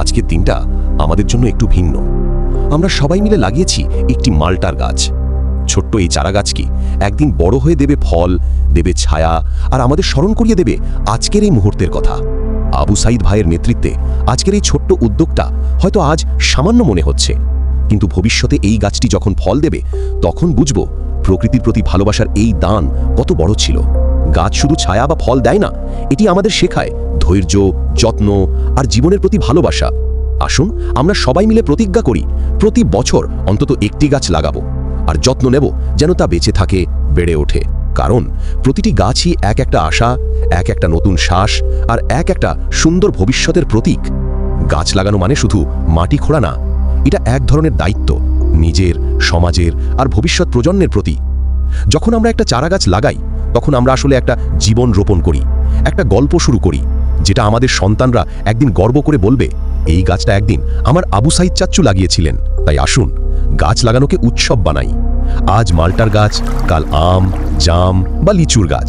আজকের দিনটা আমাদের জন্য একটু ভিন্ন। আমরা সবাই মিলে লাগিয়েছি একটি মাল্টার গাছ। ছোট্ট এই চারা গাছকে একদিন বড় হয়ে দেবে ফল, দেবে ছায়া, আর আমাদের স্মরণ করিয়ে দেবে আজকের এই মুহূর্তের কথা। আবু সাইদ ভাইয়ের নেতৃত্বে আজকের এই ছোট্ট উদ্যোগটা হয়তো আজ সামান্য মনে হচ্ছে। কিন্তু ভবিষ্যতে এই গাছটি যখন ফল দেবে, তখন বুঝব প্রকৃতির প্রতি ভালোবাসার এই দান কত বড় ছিল। গাছ শুধু ছায়া বা ফল দেয় না, এটি আমাদের শেখায় ধৈর্য, যত্ন আর জীবনের প্রতি ভালোবাসা। আসুন, আমরা সবাই মিলে প্রতিজ্ঞা করি, প্রতি বছর অন্তত একটি গাছ লাগাবো আর যত্ন নেব যেন তা বেঁচে থাকে, বেড়ে ওঠে। কারণ, প্রতিটি গাছই এক একটা আশা, এক একটা নতুন শ্বাস আর এক একটা সুন্দর ভবিষ্যতের প্রতীক। গাছ লাগানো মানে শুধু মাটি খোঁড়া না, এটা এক ধরনের দায়িত্ব, নিজের, সমাজের আর ভবিষ্যৎ প্রজন্মের প্রতি। যখন আমরা একটা চারা গাছ লাগাই তখন আমরা আসলে একটা জীবন রোপণ করি, একটা গল্প শুরু করি, যেটা আমাদের সন্তানরা একদিন গর্ব করে বলবে, এই গাছটা একদিন আমার আবু সাইদ চাচ্চু লাগিয়েছিলেন, তাই আসুন, গাছ লাগানোকে উৎসব বানাই। আজ মাল্টার গাছ, কাল আম, জাম বা লিচুর গাছ।